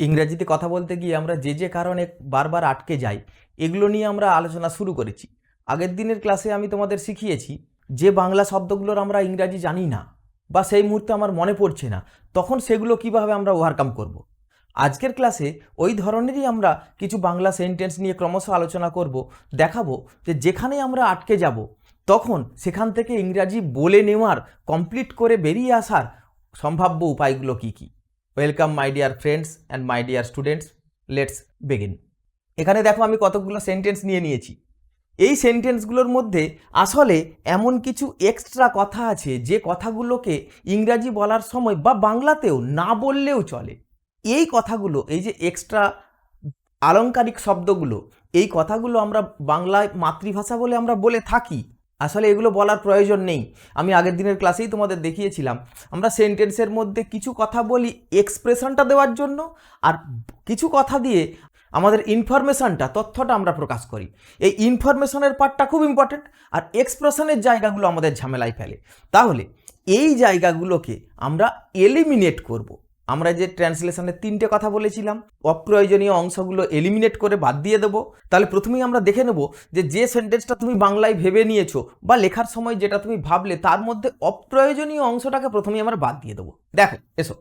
ইংরেজিতে কথা বলতে গিয়ে আমরা যে যে কারণে বারবার আটকে যাই, এগুলো নিয়ে আমরা আলোচনা শুরু করেছি আগের দিনের ক্লাসে আমি তোমাদের শিখিয়েছি যে বাংলা শব্দগুলোর আমরা ইংরাজি জানি না বা সেই মুহূর্তে আমার মনে পড়ছে না, তখন সেগুলো কীভাবে আমরা ওভারকাম করব। আজকের ক্লাসে ওই ধরনেরই আমরা কিছু বাংলা সেন্টেন্স নিয়ে ক্রমশ আলোচনা করব, দেখাবো যে যেখানে আমরা আটকে যাব, তখন সেখান থেকে ইংরাজি বলে নেওয়ার কমপ্লিট করে বেরিয়ে আসার সম্ভাব্য উপায়গুলো কী কী welcome my dear friends and my dear students let's begin এখানে দেখো আমি কতগুলো সেন্টেন্স নিয়ে নিয়েছি। এই সেন্টেন্সগুলোর মধ্যে আসলে এমন কিছু এক্সট্রা কথা আছে যে কথাগুলোকে ইংরাজি বলার সময় বা বাংলাতেও না বললেও চলে। এই কথাগুলো, এই যে এক্সট্রা আলংকারিক শব্দগুলো, এই কথাগুলো আমরা বাংলায় মাতৃভাষা বলে আমরা বলে থাকি আসলে এগুলো বলার প্রয়োজন নেই। আমি আগের দিনের ক্লাসেই তোমাদের দেখিয়েছিলাম। আমরা সেন্টেন্সের মধ্যে কিছু কথা বলি এক্সপ্রেশনটা দেওয়ার জন্য আর কিছু কথা দিয়ে আমাদের ইনফরমেশনটা, তথ্যটা আমরা প্রকাশ করি। এই ইনফরমেশনের পার্টটা খুব ইম্পর্টেন্ট আর এক্সপ্রেশনের জায়গাগুলো আমাদের ঝামেলায় ফেলে। তাহলে এই জায়গাগুলোকে আমরা এলিমিনেট করব। আমরা যে ট্রান্সলেশনের তিনটে কথা বলেছিলাম, অপ্রয়োজনীয় অংশগুলো এলিমিনেট করে বাদ দিয়ে দেবো। তাহলে প্রথমেই আমরা দেখে নেব যে যে সেন্টেন্সটা তুমি বাংলায় ভেবে নিয়েছো বা লেখার সময় যেটা তুমি ভাবলে, তার মধ্যে অপ্রয়োজনীয় অংশটাকে প্রথমেই আমরা বাদ দিয়ে দেবো। দেখো, এসো।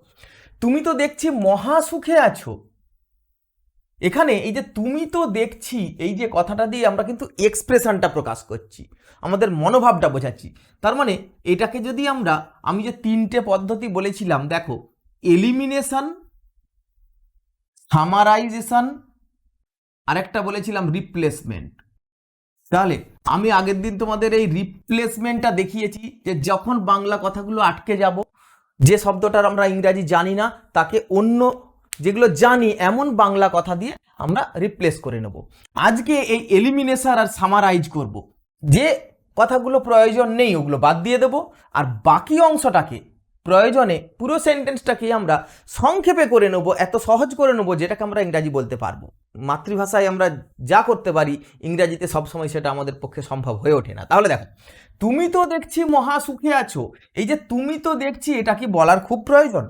তুমি তো দেখছি মহাসুখে আছো। এখানে এই যে তুমি তো দেখছি, এই যে কথাটা দিয়ে আমরা কিন্তু এক্সপ্রেশনটা প্রকাশ করছি, আমাদের মনোভাবটা বোঝাচ্ছি। তার মানে এটাকে যদি আমরা, আমি যে তিনটে পদ্ধতি বলেছিলাম, দেখো এলিমিনেশন সামারাইজেশন আরেকটা বলেছিলাম রিপ্লেসমেন্ট তাহলে আমি আগের দিন তোমাদের এই রিপ্লেসমেন্টটা দেখিয়েছি যে যখন বাংলা কথাগুলো আটকে যাব, যে শব্দটার আমরা ইংরাজি জানি না, তাকে অন্য যেগুলো জানি, এমন বাংলা কথা দিয়ে আমরা রিপ্লেস করে নেব। আজকে এই এলিমিনেশন আর সামারাইজ করব। যে কথাগুলো প্রয়োজন নেই, ওগুলো বাদ দিয়ে দেব। আর বাকি অংশটাকে প্রয়োজনে পুরো সেন্টেন্সটাকে আমরা সংক্ষেপে করে নেব, এত সহজ করে নেব যেটাকে আমরা ইংরাজি বলতে পারব। মাতৃভাষায় আমরা যা করতে পারি, ইংরাজিতে সবসময় সেটা আমাদের পক্ষে সম্ভব হয়ে ওঠে না। তাহলে দেখো, তুমি তো দেখছি মহা সুখে আছো, এই যে তুমি তো দেখছি এটা কি বলার খুব প্রয়োজন?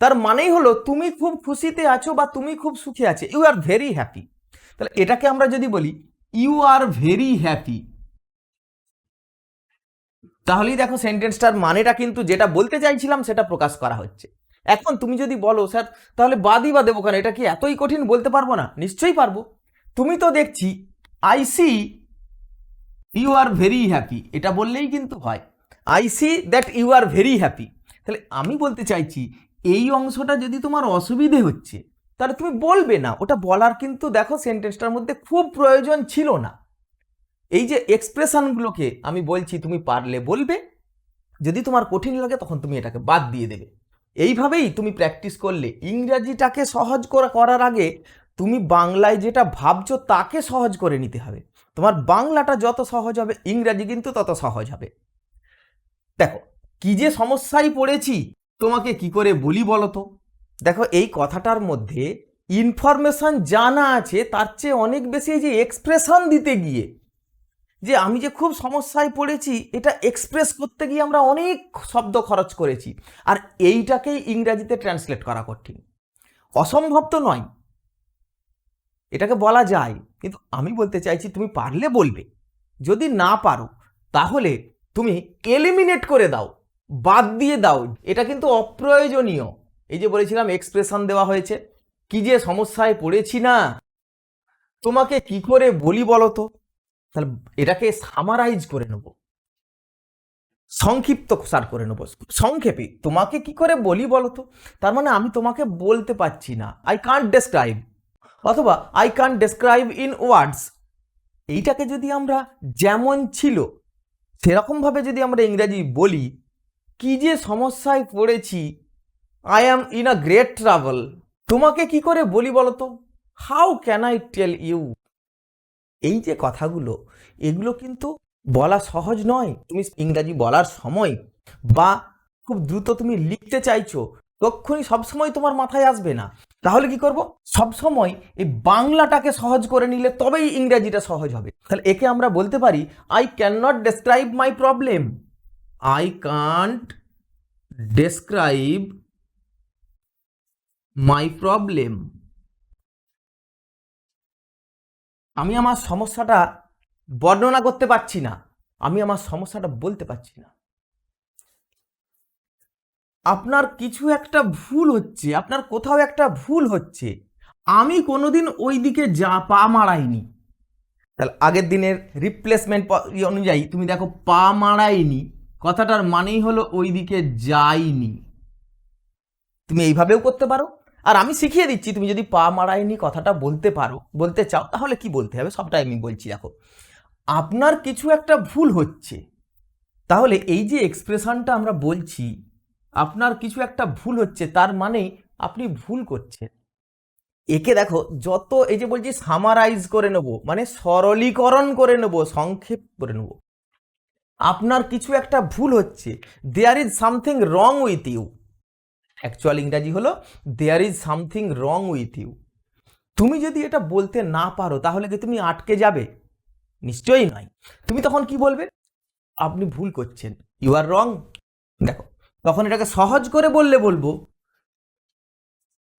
তার মানেই হলো তুমি খুব খুশিতে আছো বা তুমি খুব সুখে আছো ইউ আর ভেরি হ্যাপি তাহলে এটাকে আমরা যদি বলি ইউ আর ভেরি হ্যাপি তাহলেই দেখো সেন্টেন্সটার মানেটা কিন্তু যেটা বলতে চাইছিলাম সেটা প্রকাশ করা হচ্ছে। এখন তুমি যদি বলো, স্যার, তাহলে বাদই বা দেবো কেন? এটা কি এতই কঠিন বলতে পারব না? নিশ্চয়ই পারব। তুমি তো দেখছি I see you are very happy এটা বললেই কিন্তু হয়। I see that you are very happy তাহলে আমি বলতে চাইছি, এই অংশটা যদি তোমার অসুবিধে হচ্ছে, তাহলে তুমি বলবে না। ওটা বলার কিন্তু দেখো সেন্টেন্সটার মধ্যে খুব প্রয়োজন ছিল না। এই যে এক্সপ্রেশনগুলোকে আমি বলছি, তুমি পারলে বলবে। যদি তোমার কঠিন লাগে, তখন তুমি এটাকে বাদ দিয়ে দেবে। এইভাবেই তুমি প্র্যাকটিস করলে, ইংরাজিটাকে সহজ করা, করার আগে তুমি বাংলায় যেটা ভাবছ, তাকে সহজ করে নিতে হবে। তোমার বাংলাটা যত সহজ হবে, ইংরাজি কিন্তু তত সহজ হবে। দেখো, কি যে সমস্যায় পড়েছি, তোমাকে কি করে বলি বলো তো দেখো, এই কথাটার মধ্যে ইনফরমেশন জানা আছে, তার চেয়ে অনেক বেশি যে এক্সপ্রেশন দিতে গিয়ে যে আমি যে খুব সমস্যায় পড়েছি, এটা এক্সপ্রেস করতে গিয়ে আমরা অনেক শব্দ খরচ করেছি। আর এইটাকেই ইংরাজিতে ট্রান্সলেট করা কঠিন। অসম্ভব তো নয়। এটাকে বলা যায়। কিন্তু আমি বলতে চাইছি, তুমি পারলে বলবে। যদি না পারো, তাহলে তুমি এলিমিনেট করে দাও, বাদ দিয়ে দাও। এটা কিন্তু অপ্রয়োজনীয়। এই যে বলেছিলাম এক্সপ্রেশন দেওয়া হয়েছে। কি যে সমস্যায় পড়েছি না। তোমাকে কি করে বলি বলো তো? তাহলে এটাকে সামারাইজ করে নেব। সংক্ষিপ্ত সার করে নেব। সংক্ষেপে, তোমাকে কি করে বলি বলো তো তার মানে আমি তোমাকে বলতে পারছি না। আই কান্ট ডেসক্রাইব অথবা I can't describe in words এইটাকে যদি আমরা যেমন ছিল, সেরকমভাবে যদি আমরা ইংরাজি বলি, কি যে সমস্যায় পড়েছি I am in a great travel তোমাকে কি করে বলি বলো তো how can I tell you এই যে কথাগুলো, এগুলো কিন্তু বলা সহজ নয়। তুমি ইংরাজি বলার সময় বা খুব দ্রুত তুমি লিখতে চাইছো, তক্ষুনি সবসময় তোমার মাথায় আসবে না। তাহলে কি করব? সবসময় এই বাংলাটাকে সহজ করে নিলে তবেই ইংরাজিটা সহজ হবে। তাহলে একে আমরা বলতে পারি I can not describe my problem I can't describe my problem আমি আমার সমস্যাটা বর্ণনা করতে পারছি না। আমি আমার সমস্যাটা বলতে পারছি না। আপনার কিছু একটা ভুল হচ্ছে, আপনার কোথাও একটা ভুল হচ্ছে। আমি কোনোদিন ওই দিকে যা পা মারাইনি। তাহলে আগের দিনের রিপ্লেসমেন্ট অনুযায়ী তুমি দেখো পা মারাইনি, কথাটার মানেই হলো ওই দিকে যাইনি। তুমি এইভাবেও করতে পারো। আর আমি শিখিয়ে দিচ্ছি, তুমি যদি পা মারাইনি কথাটা বলতে পারো, বলতে চাও, তাহলে কি বলতে হবে? সবটাই আমি বলছি, দেখো। আপনার কিছু একটা ভুল হচ্ছে। তাহলে এই যে এক্সপ্রেশনটা আমরা বলছি, আপনার কিছু একটা ভুল হচ্ছে, তার মানে আপনি ভুল করছেন। একে দেখো, যত এই যে বলছি সামারাইজ করে নেব মানে সরলীকরণ করে নেব, সংক্ষেপ করে নেব। আপনার কিছু একটা ভুল হচ্ছে there is something wrong with you actual ইংরাজি হলো there is something wrong with you তুমি যদি এটা বলতে না পারো, তাহলে কি তুমি আটকে যাবে? নিশ্চয়ই নয়। তুমি তখন কি বলবে? আপনি ভুল করছেন। ইউ আর রং দেখো, তখন এটাকে সহজ করে বললে বলব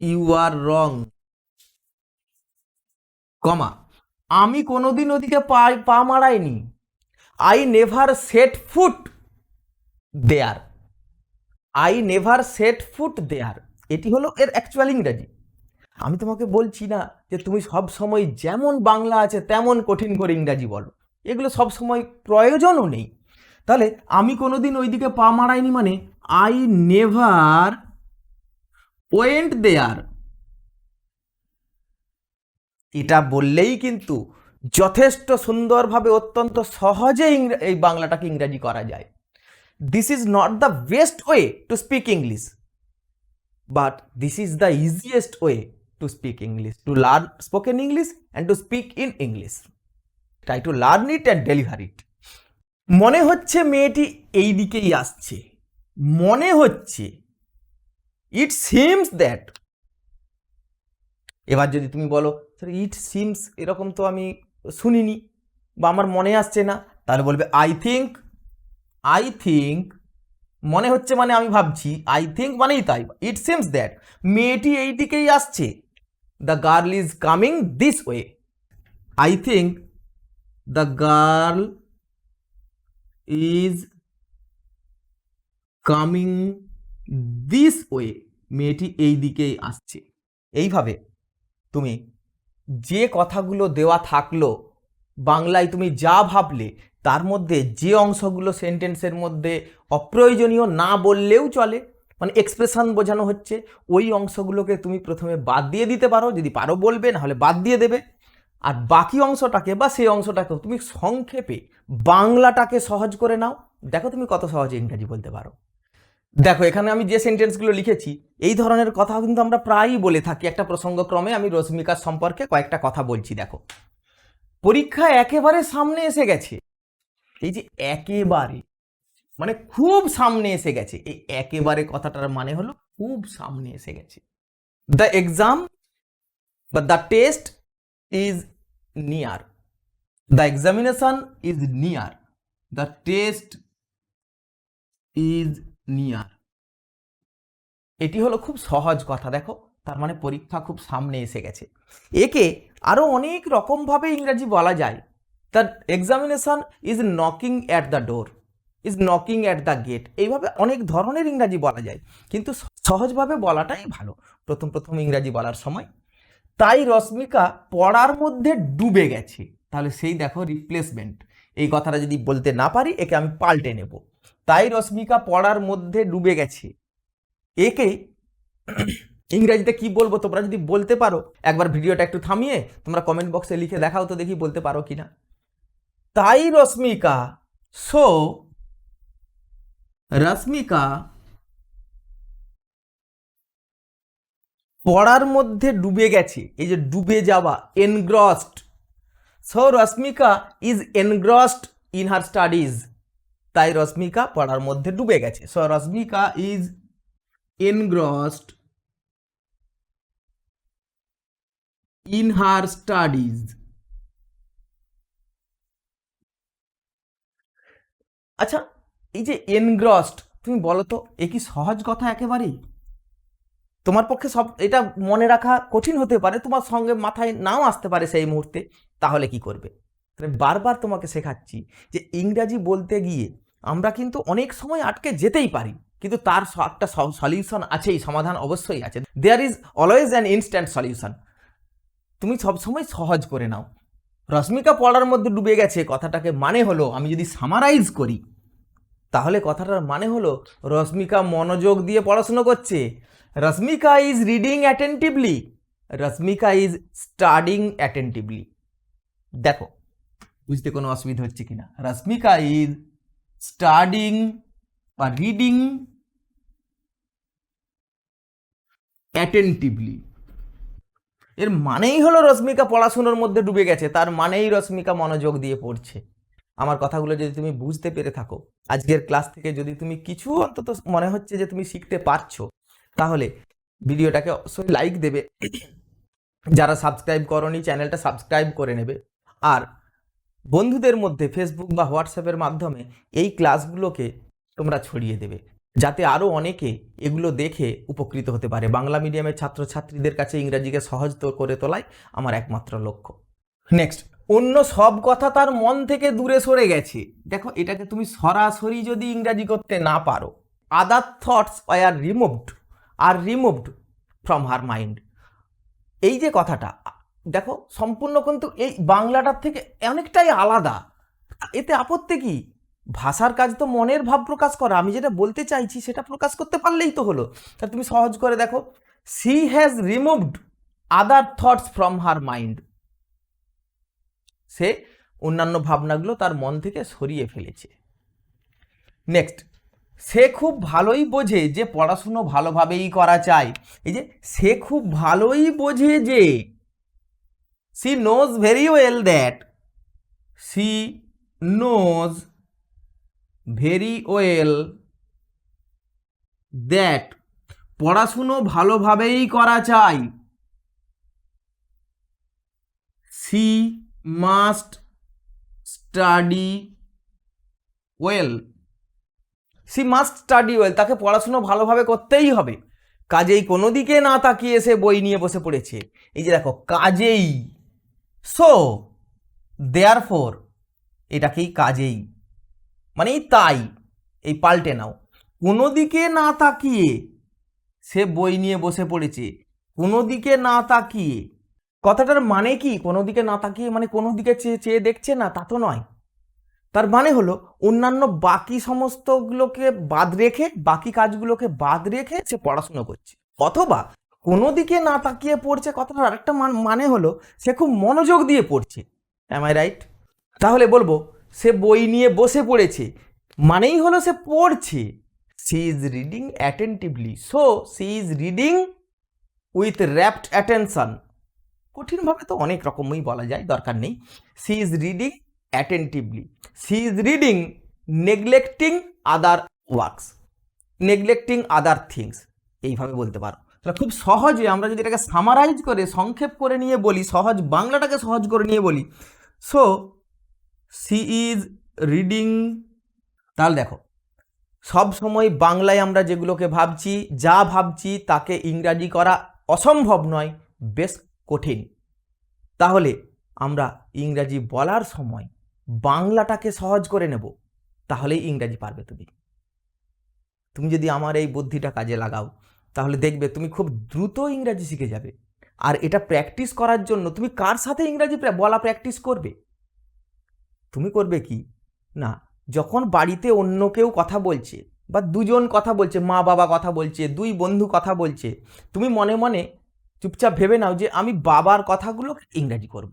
ইউ আর রং কমা, আমি কোনোদিন ওদিকে পা পা মারাইনি। I never set foot there I never set foot there এটি হলো এর অ্যাকচুয়াল ইংরাজি। আমি তোমাকে বলছি না যে তুমি সব সময় যেমন বাংলা আছে তেমন কঠিন করে ইংরাজি বলো। এগুলো সব সময় প্রয়োজনও নেই। তাহলে আমি কোনোদিন ওইদিকে পা মারাইনি মানে আই নেভার ওয়েন্ট দেয়ার এটা বললেই কিন্তু যথেষ্ট সুন্দরভাবে অত্যন্ত সহজে এই বাংলাটাকে ইংরাজি করা যায়। This is not the best way to speak English but this is the easiest way to speak English to learn spoken English and to speak in English try to learn it and deliver it মনে হচ্ছে মেয়েটি এই দিকেই আসছে। মনে হচ্ছে। It seems that এবার যদি তুমি বলো, স্যার ইট সিমস এরকম তো আমি শুনিনি বা আমার মনে আসছে না, তাহলে বলবে আই থিঙ্ক আই থিঙ্ক মনে হচ্ছে মানে আমি ভাবছি আই থিঙ্ক মানেই তাই। ইট সিমস দ্যাট মেয়েটি এই দিকেই আসছে। The girl is coming this way I think the girl is coming this way মেয়েটি এই দিকেই আসছে। এইভাবে তুমি যে কথাগুলো দেওয়া থাকল, বাংলায় তুমি যা ভাবলে তার মধ্যে যে অংশগুলো সেন্টেন্সের মধ্যে অপ্রয়োজনীয় না বললেও চলে মানে এক্সপ্রেশন বোঝানো হচ্ছে, ওই অংশগুলোকে তুমি প্রথমে বাদ দিয়ে দিতে পারো, যদি পারো বলবে, নাহলে বাদ দিয়ে দেবে। আর বাকি অংশটাকে বা সেই অংশটাকে তুমি সংক্ষেপে বাংলাটাকে সহজ করে নাও। দেখো তুমি কত সহজে ইংরাজি বলতে পারো। দেখো, এখানে আমি যে সেন্টেন্সগুলো লিখেছি, এই ধরনের কথা কিন্তু আমরা প্রায়ই বলে থাকি। একটা প্রসঙ্গক্রমে আমি রশ্মিকার সম্পর্কে কয়েকটা কথা বলছি, দেখো। পরীক্ষা একেবারে সামনে এসে গেছে। এই যে একেবারে মানে খুব সামনে এসে গেছে। এই একেবারে কথাটার মানে হলো খুব সামনে এসে গেছে। দ্য এক্সাম বা the test is near the examination is near the test is near এটি হলো খুব সহজ কথা, দেখো। তার মানে পরীক্ষা খুব সামনে এসে গেছে। একে আরও অনেক রকমভাবে ইংরাজি বলা যায়। The examination is knocking at the door is knocking at the gate এইভাবে অনেক ধরনের ইংরাজি বলা যায়, কিন্তু সহজভাবে বলাটাই ভালো। প্রথম প্রথম ইংরাজি বলার সময়। তাই রশ্মিকা পড়ার মধ্যে ডুবে গেছে। তাহলে সেই দেখো রিপ্লেসমেন্ট এই কথাটা যদি বলতে না পারি, একে আমি পাল্টে নেব। তাই রশ্মিকা পড়ার মধ্যে ডুবে গেছে। একে ইংরেজিতে কি বলব তোমরা যদি বলতে পারো, একবার ভিডিওটা একটু থামিয়ে তোমরা কমেন্ট বক্সে লিখে দেখাও তো দেখি বলতে পারো কিনা। তাই রশ্মিকা সো রশ্মিকা। পড়ার মধ্যে ডুবে গেছে এই যে ডুবে যাওয়া engrossed so Rashmika is engrossed in her studies তাই রশ্মিকা পড়ার মধ্যে ডুবে গেছে। So Rashmika is engrossed in her studies আচ্ছা এই যে এনগ্রসড তুমি বলো তো, এ কি সহজ কথা একেবারেই? তোমার পক্ষে সব, এটা মনে রাখা কঠিন হতে পারে, তোমার সঙ্গে মাথায় নাও আসতে পারে সেই মুহূর্তে, তাহলে কি করবে? বারবার তোমাকে শেখাচ্ছি যে ইংরাজি বলতে গিয়ে আমরা কিন্তু অনেক সময় আটকে যেতেই পারি, কিন্তু তার একটা সলিউশন আছেই, সমাধান অবশ্যই আছে। There is always an instant solution তুমি সবসময় সহজ করে নাও। রশ্মিকা পড়ার মধ্যে ডুবে গেছে। কথাটাকে মানে হলো, আমি যদি সামারাইজ করি, তাহলে কথাটার মানে হলো, রশ্মিকা মনোযোগ দিয়ে পড়াশুনো করছে। Rashmika is reading attentively Rashmika is studying attentively দেখো, বুঝতে কোনো অসুবিধা হচ্ছে কিনা? রশ্মিকা ইজ স্টাডিং বা রিডিং অ্যাটেন্টিভলি এর মানেই হলো রশ্মিকা পড়াশুনোর মধ্যে ডুবে গেছে। তার মানেই রশ্মিকা মনোযোগ দিয়ে পড়ছে। আমার কথাগুলো যদি তুমি বুঝতে পেরে থাকো, আজকের ক্লাস থেকে যদি তুমি কিছু অন্তত মনে হচ্ছে যে তুমি শিখতে পারছ, তাহলে ভিডিওটাকে অবশ্যই লাইক দেবে। যারা সাবস্ক্রাইব করনি চ্যানেলটা সাবস্ক্রাইব করে নেবে। আর বন্ধুদের মধ্যে ফেসবুক বা হোয়াটসঅ্যাপের মাধ্যমে এই ক্লাসগুলোকে তোমরা ছড়িয়ে দেবে। যাতে আরও অনেকে এগুলো দেখে উপকৃত হতে পারে। বাংলা মিডিয়ামের ছাত্রছাত্রীদের কাছে ইংরাজিকে সহজ করে তোলাই আমার একমাত্র লক্ষ্য। নেক্সট অন্য সব কথা তার মন থেকে দূরে সরে গেছে। দেখো, এটাকে তুমি সরাসরি যদি ইংরাজি করতে না পারো other thoughts are removed are removed from her mind এই যে কথাটা, দেখো, সম্পূর্ণ কিন্তু এই বাংলাটার থেকে অনেকটাই আলাদা। এতে আপত্তি কি? ভাষার কাজ তো মনের ভাব প্রকাশ করা। আমি যেটা বলতে চাইছি সেটা প্রকাশ করতে পারলেই তো হলো। তা তুমি সহজ করে দেখো। She has removed other thoughts from her mind সে অন্যান্য ভাবনাগুলো তার মন থেকে সরিয়ে ফেলেছে। নেক্সট সে খুব ভালোই বোঝে যে পড়াশুনো ভালোভাবেই করা চায় এই যে, সে খুব ভালোই বোঝে যে she knows very well that she knows very well that পড়াশুনো ভালোভাবেই করা চাই। She must study well. She must study well, তাকে পড়াশুনো ভালোভাবে করতেই হবে। কাজেই কোনো দিকে না তাকিয়ে সে বই নিয়ে বসে পড়েছে। এই যে দেখো, কাজেই। সো দেয়ার ফোর এটাকেই কাজেই মানে তাই, এই পাল্টে নাও। কোনো দিকে না তাকিয়ে সে বই নিয়ে বসে পড়েছে। কোনো দিকে না তাকিয়ে। কথাটার মানে কি? কোনো দিকে না তাকিয়ে মানে কোনো দিকে চেয়ে চেয়ে দেখছে না? তা তো নয়। তার মানে হলো, অন্যান্য বাকি সমস্তগুলোকে বাদ রেখে, বাকি কাজগুলোকে বাদ রেখে সে পড়াশুনো করছে। অথবা কোনো দিকে না তাকিয়ে পড়ছে কথাটার আরেকটা মান- মানে হলো, সে খুব মনোযোগ দিয়ে পড়ছে। অ্যাম আই রাইট তাহলে বলব সে বই নিয়ে বসে পড়েছে। মানেই হলো সে পড়ছে। She is reading attentively so she is reading with rapt attention কঠিনভাবে তো অনেক রকমই বলা যায়, দরকার নেই। She is reading attentively she is reading neglecting other works neglecting other things এইভাবে বলতে পারো। তাহলে খুব সহজে আমরা যদি এটাকে সামারাইজ করে, সংক্ষেপ করে নিয়ে বলি, সহজ বাংলাটাকে সহজ করে নিয়ে বলি। সো সি ইজ রিডিং, তাহলে দেখো, সব সময় বাংলায় আমরা যেগুলোকে ভাবছি, যা ভাবছি তাকে ইংরাজি করা অসম্ভব নয়, বেশ কঠিন। তাহলে আমরা ইংরাজি বলার সময় বাংলাটাকে সহজ করে নেব, তাহলেই ইংরাজি পারবে তুমি। তুমি যদি আমার এই বুদ্ধিটা কাজে লাগাও, তাহলে দেখবে তুমি খুব দ্রুত ইংরাজি শিখে যাবে। আর এটা প্র্যাকটিস করার জন্য তুমি কার সাথে ইংরাজি বলা প্র্যাকটিস করবে? তুমি করবে কি? না, যখন বাড়িতে অন্য কেউ কথা বলছে বা দুজন কথা বলছে, মা বাবা কথা বলছে, দুই বন্ধু কথা বলছে, তুমি মনে মনে চুপচাপ ভেবে নাও যে আমি বাবার কথাগুলো ইংরাজি করব।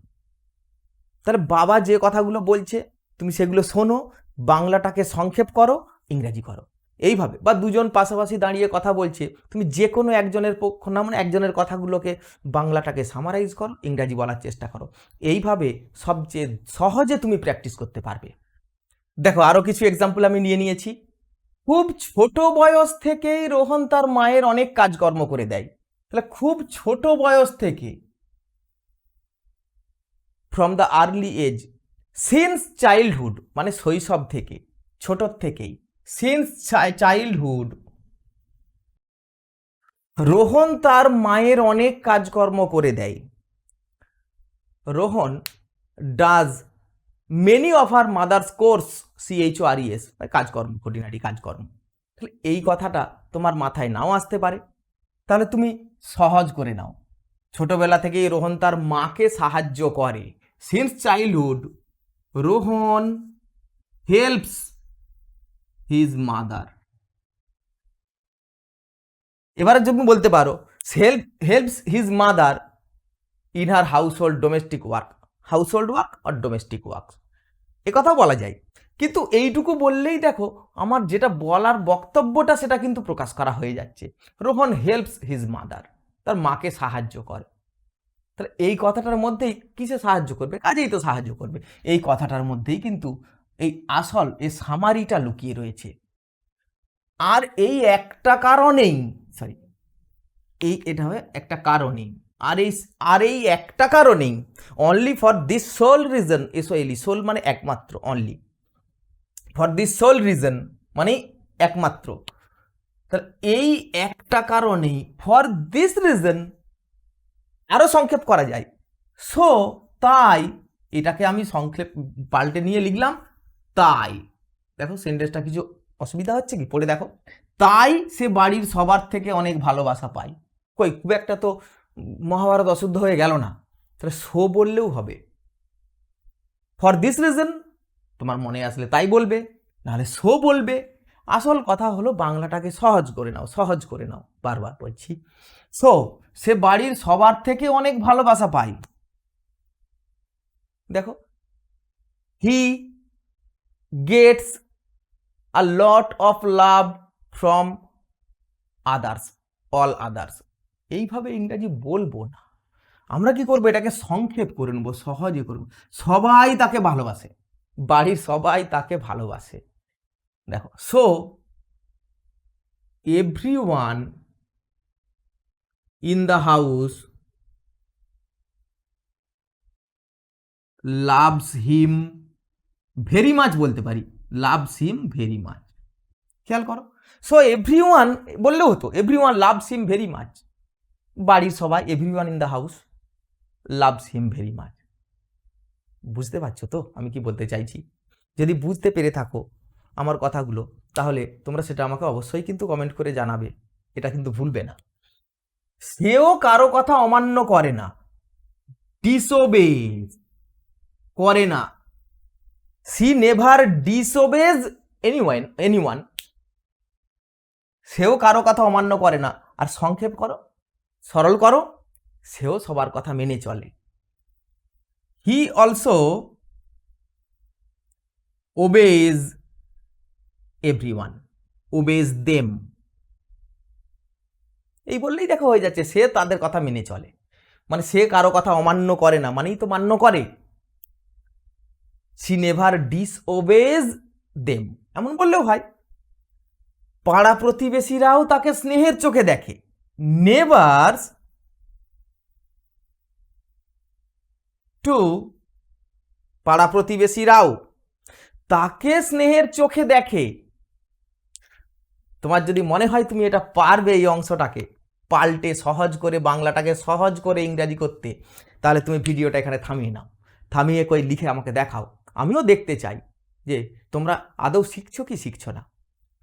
তাহলে বাবা যে কথাগুলো বলছে, তুমি সেগুলো শোনো, বাংলাটাকে সংক্ষেপ করো, ইংরাজি করো। এইভাবে বা দুজন পাশাপাশি দাঁড়িয়ে কথা বলছে, তুমি যে কোনো একজনের পক্ষ না মানে একজনের কথাগুলোকে বাংলাটাকে সামারাইজ করো, ইংরাজি বলার চেষ্টা করো। এইভাবে সবচেয়ে সহজে তুমি প্র্যাকটিস করতে পারবে। দেখো আরও কিছু এক্সাম্পল আমি নিয়ে নিয়েছি। খুব ছোট বয়স থেকেই রোহন তার মায়ের অনেক কাজকর্ম করে দেয়। তাহলে খুব ছোট বয়স থেকে from the early age since childhood মানে শৈশব থেকে, ছোটর থেকেই সিন্স চাইল্ডহুড রোহন তার মায়ের অনেক কাজকর্ম করে দেয়। Rohan does many of her mother's chores C H R E S কাজকর্ম খুঁটিনাটি কাজকর্ম। তাহলে এই কথাটা তোমার মাথায় নাও আসতে পারে। তাহলে তুমি সহজ করে নাও। ছোটবেলা থেকেই রোহন তার মাকে সাহায্য করে। Since childhood Rohan helps his mother এবারে তুমি বলতে পারো help helps his mother in her household domestic work household work R domestic work এ কথাও বলা যায়। কিন্তু এইটুকু বললেই দেখো, আমার যেটা বলার বক্তব্যটা সেটা কিন্তু প্রকাশ করা হয়ে যাচ্ছে। রোহন হেল্পস হিজ মাদার তার মাকে সাহায্য করে। তাহলে এই কথাটার মধ্যেই কিসে সাহায্য করবে? কাজেই তো সাহায্য করবে। এই কথাটার মধ্যেই কিন্তু এই আসল এই সামারিটা লুকিয়ে রয়েছে। আর এই একটা কারণেই সরি এই এটা হবে একটা কারণেই। আর এই আর এই একটা কারণেই only for this sole reason S O L E sole মানে একমাত্র only for this sole reason মানে একমাত্র। তাহলে এই একটা কারণেই ফর দিস রিজন আরও সংক্ষেপ করা যায়। সো তাই এটাকে আমি সংক্ষেপ পাল্টে নিয়ে লিখলাম। তাই। দেখো সেন্টেন্সটা কিছু অসুবিধা হচ্ছে কি? পড়ে দেখো। তাই সে বাড়ির সবার থেকে অনেক ভালোবাসা পায়। কই, খুব একটা তো মহাভারত অশুদ্ধ হয়ে গেল না। তাহলে সো বললেও হবে। ফর দিস রিজন তোমার মনে আসলে তাই বলবে, নাহলে সো বলবে। আসল কথা হলো বাংলাটাকে সহজ করে নাও, সহজ করে নাও। বারবার বলছি। সো সে বাড়ির সবার থেকে অনেক ভালোবাসা পায়। দেখো he gets a lot of love from others all others এইভাবে ইংরাজি বলব না। আমরা কি করব? এটাকে সংক্ষেপ করে নেব, সহজে করব সবাই তাকে ভালোবাসে। বাড়ির সবাই তাকে ভালোবাসে। দেখো so everyone in the house loves him very much বলতে পারি। লাভস হিম ভেরি মাছ খেয়াল করো। সো এভরি ওয়ান বললেও হতো everyone loves him very much বাড়ির সবাই everyone in the house loves him very much বুঝতে পারছ তো? আমি কি বলতে চাইছি? যদি বুঝতে পেরে থাকো আমার কথাগুলো, তাহলে তোমরা সেটা আমাকে অবশ্যই কিন্তু কমেন্ট করে জানাবে। এটা কিন্তু ভুলবে না। সেও কারও কথা অমান্য করে না। ডিসোবেজ করে না। She never disobeys anyone anyone. সেও কারও কথা অমান্য করে না। আর সংক্ষেপ করো, সরল করো, সেও সবার কথা মেনে চলে। He also obeys everyone obeys them. এই বললেই দেখো হয়ে যাচ্ছে, সে তাদের কথা মেনে চলে। মানে সে কারও কথা অমান্য করে না, মানেই তো মান্য করে। She never disobeys them. এমন বললেও হয়। পাড়া প্রতিবেশীরাও তাকে স্নেহের চোখে দেখে। নেভার্স টু পাড়া প্রতিবেশীরাও তাকে স্নেহের চোখে দেখে। তোমার যদি মনে হয় তুমি এটা পারবে এই অংশটাকে, পাল্টে সহজ করে, বাংলাটাকে সহজ করে ইংরাজি করতে, তাহলে তুমি ভিডিওটা এখানে থামিয়ে নাও। থামিয়ে কই, লিখে আমাকে দেখাও। আমিও দেখতে চাই যে তোমরা আদৌ শিখছো কি শিখছো না।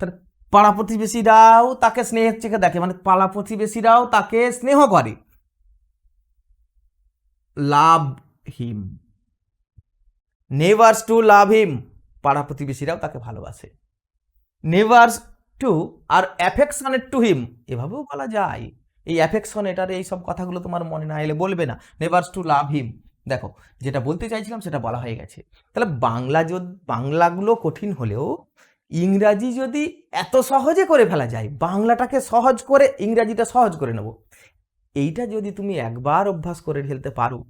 তাহলে পাড়া প্রতিবেশীরাও তাকে স্নেহের চোখে দেখে মানে পাড়া প্রতিবেশীরাও তাকে স্নেহ করে। লাভ হিম নেভার্স টু লাভ হিম পাড়া প্রতিবেশীরাও তাকে ভালোবাসে। Neighbours too are affectionate to him এভাবেও বলা যায়। এই অ্যাফেকশন এটার এই সব কথাগুলো তোমার মনে না এলে বলবে না। নেভার্স টু লাভ হিম দেখো, যেটা বলতে চাইছিলাম সেটা বলা হয়ে গেছে। তাহলে বাংলা যদি বাংলাগুলো কঠিন হলেও ইংরাজি যদি এত সহজে করে ফেলা যায়, বাংলাটাকে সহজ করে, ইংরাজিটা সহজ করে নেব, এইটা যদি তুমি একবার অভ্যাস করে ফেলতে পারো,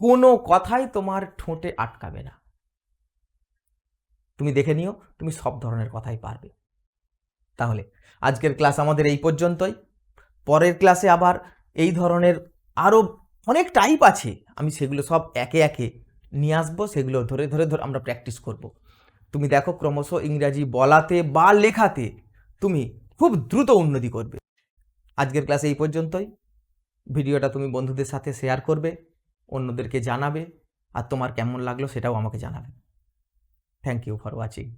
কোনো কথাই তোমার ঠোঁটে আটকাবে না। তুমি দেখে নিও, তুমি সব ধরনের কথাই পারবে। তাহলে আজকের ক্লাস আমাদের এই পর্যন্তই। পরের ক্লাসে আবার এই ধরনের আরও অনেক টাইপ আছে। আমি সেগুলো সব একে একে নিয়ে আসব, সেগুলো ধরে ধরে ধরে আমরা প্র্যাকটিস করব। তুমি দেখো ক্রমশ ইংরাজি বলাতে বা লেখাতে তুমি খুব দ্রুত উন্নতি করবে। আজকের ক্লাসে এই পর্যন্তই। ভিডিওটা তুমি বন্ধুদের সাথে শেয়ার করবে, অন্যদেরকে জানাবে, আর তোমার কেমন লাগল সেটাও আমাকে জানাবে। Thank you for watching